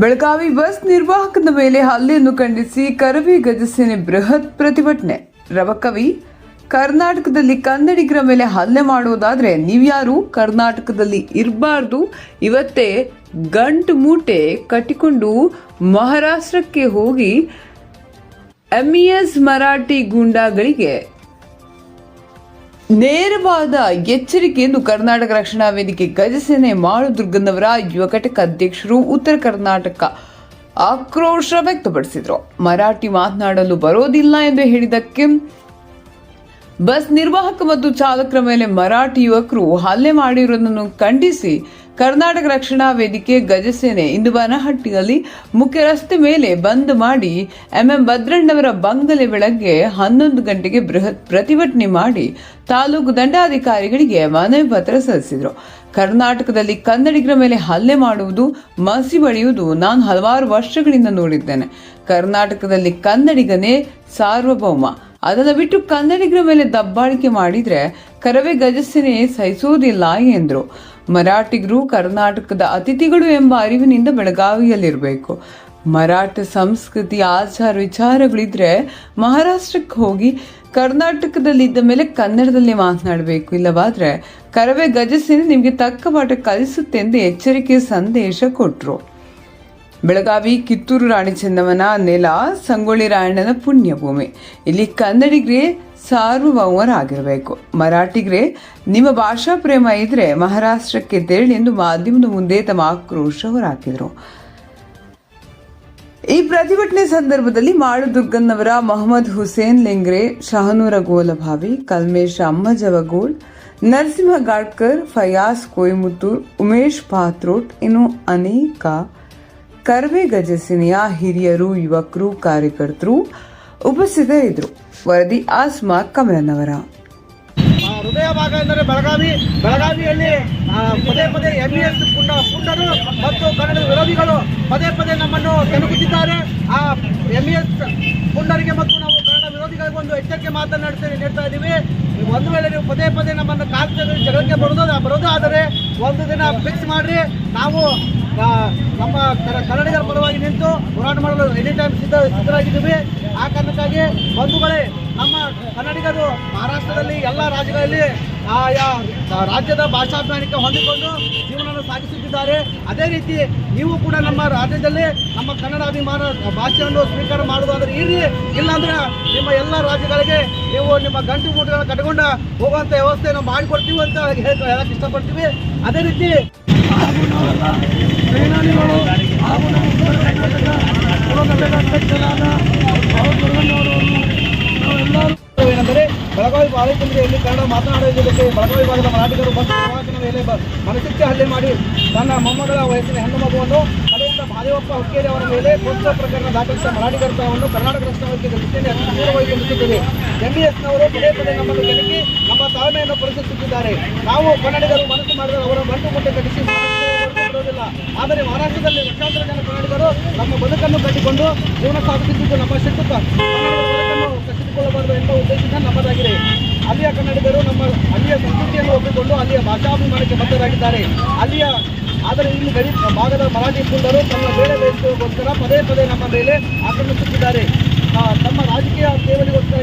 Belagavi bus ನಿರ್ವಾಹಕನ ಮೇಲೆ ಹಲ್ಲೆಯನ್ನು ಖಂಡಿಸಿ ಕರವಿ ಗಜಸೇನೆ ಬೃಹತ್ ಪ್ರತಿಭಟನೆ. ರವಕವಿ, ಕರ್ನಾಟಕದಲ್ಲಿ ಕನ್ನಡಿಗರ ಮೇಲೆ ಹಲ್ಲೆ ಮಾಡುವುದಾದ್ರೆ ನೀವ್ಯಾರು ಕರ್ನಾಟಕದಲ್ಲಿ ಇರಬಾರ್ದು. ಇವತ್ತೇ ಗಂಟು ಮೂಟೆ ಕಟ್ಟಿಕೊಂಡು ಮಹಾರಾಷ್ಟ್ರಕ್ಕೆ ಹೋಗಿ ಎಂಇಎಸ್ ಮರಾಠಿ ಗೂಂಡಾಗಳಿಗೆ ನೇರವಾದ ಎಚ್ಚರಿಕೆಯನ್ನು ಕರ್ನಾಟಕ ರಕ್ಷಣಾ ವೇದಿಕೆ ಗಜಸೇನೆ ಮಾಳುದುರ್ಗನವರ ಯುವ ಘಟಕ ಅಧ್ಯಕ್ಷರು ಉತ್ತರ ಕರ್ನಾಟಕ ಆಕ್ರೋಶ ವ್ಯಕ್ತಪಡಿಸಿದರು. ಮರಾಠಿ ಮಾತನಾಡಲು ಬರೋದಿಲ್ಲ ಎಂದು ಹೇಳಿದಕ್ಕೆ ಬಸ್ ನಿರ್ವಾಹಕ ಮತ್ತು ಚಾಲಕರ ಮೇಲೆ ಮರಾಠಿ ಯುವಕರು ಹಲ್ಲೆ ಮಾಡಿರುವುದನ್ನು ಖಂಡಿಸಿ ಕರ್ನಾಟಕ ರಕ್ಷಣಾ ವೇದಿಕೆ ಗಜಸೇನೆ ಇಂದು ಬನಹಟ್ಟಿಯಲ್ಲಿ ಮುಖ್ಯ ರಸ್ತೆ ಮೇಲೆ ಬಂದ್ ಮಾಡಿ ಎಂಎಂ ಭದ್ರಣ್ಣವರ ಬಂಗಲೆ ಬೆಳಗ್ಗೆ ಹನ್ನೊಂದು ಗಂಟೆಗೆ ಬೃಹತ್ ಪ್ರತಿಭಟನೆ ಮಾಡಿ ತಾಲೂಕು ದಂಡಾಧಿಕಾರಿಗಳಿಗೆ ಮನವಿ ಪತ್ರ ಸಲ್ಲಿಸಿದರು. ಕರ್ನಾಟಕದಲ್ಲಿ ಕನ್ನಡಿಗರ ಮೇಲೆ ಹಲ್ಲೆ ಮಾಡುವುದು ಮಸಿ ಬಳಿಯುವುದು ನಾನು ಹಲವಾರು ವರ್ಷಗಳಿಂದ ನೋಡಿದ್ದೇನೆ. ಕರ್ನಾಟಕದಲ್ಲಿ ಕನ್ನಡಿಗನೇ ಸಾರ್ವಭೌಮ. ಅದನ್ನು ಬಿಟ್ಟು ಕನ್ನಡಿಗರ ಮೇಲೆ ದಬ್ಬಾಳಿಕೆ ಮಾಡಿದರೆ ಕರವೇ ಗಜಸೇನೆ ಸಹಿಸುವುದಿಲ್ಲ ಎಂದರು. ಮರಾಠಿಗರು ಕರ್ನಾಟಕದ ಅತಿಥಿಗಳು ಎಂಬ ಅರಿವಿನಿಂದ ಬೆಳಗಾವಿಯಲ್ಲಿರಬೇಕು. ಮರಾಠ ಸಂಸ್ಕೃತಿ ಆಚಾರ ವಿಚಾರಗಳಿದ್ರೆ ಮಹಾರಾಷ್ಟ್ರಕ್ಕೆ ಹೋಗಿ ಕರ್ನಾಟಕದಲ್ಲಿದ್ದ ಮೇಲೆ ಕನ್ನಡದಲ್ಲಿ ಮಾತನಾಡಬೇಕು. ಇಲ್ಲವಾದ್ರೆ ಕರವೇ ಗಜಸಿನ ನಿಮಗೆ ತಕ್ಕ ಪಾಠ ಕಲಿಸುತ್ತೆ ಎಂದು ಎಚ್ಚರಿಕೆ ಸಂದೇಶ ಕೊಟ್ಟರು ಬೆಳಗಾವಿ ಕಿತ್ತೂರು ರಾಣಿ ಚೆನ್ನಮ್ಮನ ನೆಲ ಸಂಗೊಳ್ಳಿ ರಾಯಣ್ಣನ ಪುಣ್ಯಭೂಮಿ. ಇಲ್ಲಿ ಕನ್ನಡಿಗರೇ ಸಾರ್ವಭೌಮರಾಗಿರಬೇಕು. ಮರಾಠಿಗರೇ ನಿಮ್ಮ ಭಾಷಾ ಪ್ರೇಮ ಇದ್ರೆ ಮಹಾರಾಷ್ಟ್ರಕ್ಕೆ ತೆರಳಿ ಎಂದು ಮಾಧ್ಯಮದ ಮುಂದೆ ತಮ್ಮ ಆಕ್ರೋಶ ಹೊರಹಾಕಿದರು ಈ ಪ್ರತಿಭಟನೆ ಸಂದರ್ಭದಲ್ಲಿ ಮಾಳುದುರ್ಗನ್ನವರ ಮೊಹಮ್ಮದ್ ಹುಸೇನ್ ಲೆಂಗ್ರೆ, ಶಹನೂರ ಗೋಲಭಾವಿ, ಕಲ್ಮೇಶ ಅಮ್ಮಜವಗೋಳ್, ನರಸಿಂಹ ಗಾಡ್ಕರ್ ಫಯಾಸ್ ಕೊಯಮುತ್ತೂರ್, ಉಮೇಶ್ ಪಾತ್ರೋಟ್ ಇನ್ನು ಅನೇಕ ಕರ್ವೆ ಗಜಸಿನಿಯ ಹಿರಿಯರು, ಯುವಕರು, ಕಾರ್ಯಕರ್ತರು ಉಪಸ್ಥಿತರಿದ್ದರು. ವರದಿ ಆಸ್ಮಾ ಕಮಲನವರ. ಹೃದಯ ಭಾಗ ಎಂದರೆ ಬೆಳಗಾವಿ. ಬೆಳಗಾವಿಯಲ್ಲಿ ಪದೇ ಪದೇ ಎಂ ಬಿ ಎಸ್ ಪುಂಡ ಪುಂಡರು ಮತ್ತು ಕನ್ನಡ ವಿರೋಧಿಗಳು ಪದೇ ಪದೇ ನಮ್ಮನ್ನು ಕೆಣಕುತ್ತಿದ್ದಾರೆ. ಆ ಎಂ ಬಿ ಎಸ್ ಪುಂಡರಿಗೆ ಮತ್ತು ನಾವು ಕನ್ನಡ ವಿರೋಧಿಗಳಿಗೆ ಒಂದು ಎಚ್ಚರಿಕೆ ಮಾತನಾಡ್ತೇವೆ ನೀಡ್ತಾ ಇದ್ದೀವಿ. ಒಂದು ವೇಳೆ ನೀವು ಪದೇ ಪದೇ ನಮ್ಮನ್ನು ಕಾಲ್ ಜಗಳಕ್ಕೆ ಬರೋದು ಬರೋದು ಆದರೆ ಒಂದು ದಿನ ಫಿಕ್ಸ್ ಮಾಡಿರಿ. ನಾವು ನಮ್ಮ ಕನ್ನಡಿಗರ ಪರವಾಗಿ ನಿಂತು ಹೋರಾಟ ಮಾಡಲು ಎನಿ ಟೈಮ್ ಸಿದ್ಧ, ಸಿದ್ಧರಾಗಿದ್ದೀವಿ. ಆ ಕಾರಣಕ್ಕಾಗಿ ಬಂಧುಗಳೇ, ನಮ್ಮ ಕನ್ನಡಿಗರು ಮಹಾರಾಷ್ಟ್ರದಲ್ಲಿ ಎಲ್ಲ ರಾಜ್ಯಗಳಲ್ಲಿ ಆಯಾ, ರಾಜ್ಯದ ಭಾಷಾಭಿಮಾನಕ್ಕೆ ಹೊಂದಿಕೊಂಡು ಜೀವನವನ್ನು ಸಾಗಿಸುತ್ತಿದ್ದಾರೆ. ಅದೇ ರೀತಿ ನೀವು ಕೂಡ ನಮ್ಮ ರಾಜ್ಯದಲ್ಲಿ ನಮ್ಮ ಕನ್ನಡ ಅಭಿಮಾನ ಭಾಷೆಯನ್ನು ಸ್ವೀಕಾರ ಮಾಡುವುದಾದ್ರೆ ಇರಿ. ಇಲ್ಲಾಂದ್ರೆ ನಿಮ್ಮ ಎಲ್ಲ ರಾಜ್ಯಗಳಿಗೆ ನೀವು ನಿಮ್ಮ ಗಂಟು ಮೂಟುಗಳನ್ನು ಕಟ್ಕೊಂಡು ಹೋಗುವಂಥ ವ್ಯವಸ್ಥೆಯನ್ನು ಮಾಡಿಕೊಡ್ತೀವಿ ಅಂತ ಹೇಳಕ್ಕೆ ಹೇಳಕ್ ಇಷ್ಟಪಡ್ತೀವಿ. ಅದೇ ರೀತಿ ಸೇನಾನಿಗಳು ಹಾಗೂ ನಮ್ಮ ಉತ್ತರ ಕರ್ನಾಟಕ ಅಧ್ಯಕ್ಷರಾದ ಕನ್ನಡ ಮಾತನಾಡುವುದಕ್ಕೆ ಬೆಳಗಾವಿ ಭಾಗದ ಮರಾಠಿಗರು ಬಂದು ಮೇಲೆ ಮನಸಿಚ್ಚೆ ಹಲ್ಲೆ ಮಾಡಿ ತನ್ನ ಮೊಮ್ಮಗಳ ವಯಸ್ಸಿನ ಹೆಣ್ಣು ಮಗುವನ್ನು ಕಡೆಯಿಂದ ಮಹಾದೇವಪ್ಪ ಹುಕ್ಕೇರಿ ಅವರ ಮೇಲೆ ಪೋಕ್ಸೋ ಪ್ರಕರಣ ದಾಖಲಿಸಿದ ಮರಾಠಿಗರತನವನ್ನು ಕರ್ನಾಟಕ ರಾಷ್ಟ್ರಕ್ಕೆ ದೃಷ್ಟಿಯಲ್ಲಿ ಅತಿ ತೀವ್ರವಾಗಿ ಖಂಡಿಸುತ್ತೇವೆ ಎಂಬಿಎಸ್ನವರು ಪದೇ ಪದೇ ನಮ್ಮನ್ನು ಕೆಣಕಿ ನಮ್ಮ ತಾಳ್ಮೆಯನ್ನು ಪರಿಶೀಲಿಸುತ್ತಿದ್ದಾರೆ ನಾವು ಕನ್ನಡಿಗರು ಮನಸ್ಸು ಮಾಡಿದರೆ ಅವರ ಗಂಟು ಮುಟ್ಟೆ ಕಟ್ಟಿಸಿ ಬರುವುದಿಲ್ಲ ಆದರೆ ಮಹಾರಾಷ್ಟ್ರದಲ್ಲಿ ಲಕ್ಷಾಂತರ ಜನ ಕನ್ನಡಿಗರು ನಮ್ಮ ಬದುಕನ್ನು ಕಟ್ಟಿಕೊಂಡು ಜೀವನ ಸಾಗಿಸುತ್ತಿದ್ದು ನಮ್ಮ ಶಕ್ತಿ ಕನ್ನಡದ ಬದುಕನ್ನು ಕಸಿದುಕೊಳ್ಳಬಾರದು ಎಂಬ ಉದ್ದೇಶದ ನಮ್ಮದಾಗಿದೆ. ಅಲ್ಲಿಯ ಕನ್ನಡಿಗರು ನಮ್ಮ ಅಲ್ಲಿಯ ಸಂಸ್ಕೃತಿಯನ್ನು ಒಪ್ಪಿಕೊಂಡು ಅಲ್ಲಿಯ ಭಾಷಾಭಿಮಾನಕ್ಕೆ ಬದ್ಧರಾಗಿದ್ದಾರೆ. ಅಲ್ಲಿಯ ಆದರೆ ಇಲ್ಲಿ ಗಡಿ ಭಾಗದ ಮರಾಠಿ ಪುಂಡರು ತಮ್ಮ ಬೇಳೆ ಬೇಯಿಸುವುದಕ್ಕೋಸ್ಕರ ಪದೇ ಪದೇ ನಮ್ಮ ಮೇಲೆ ಆಕ್ರಮಿಸುತ್ತಿದ್ದಾರೆ. ತಮ್ಮ ರಾಜಕೀಯ ಸೇವನೆಗೋಸ್ಕರ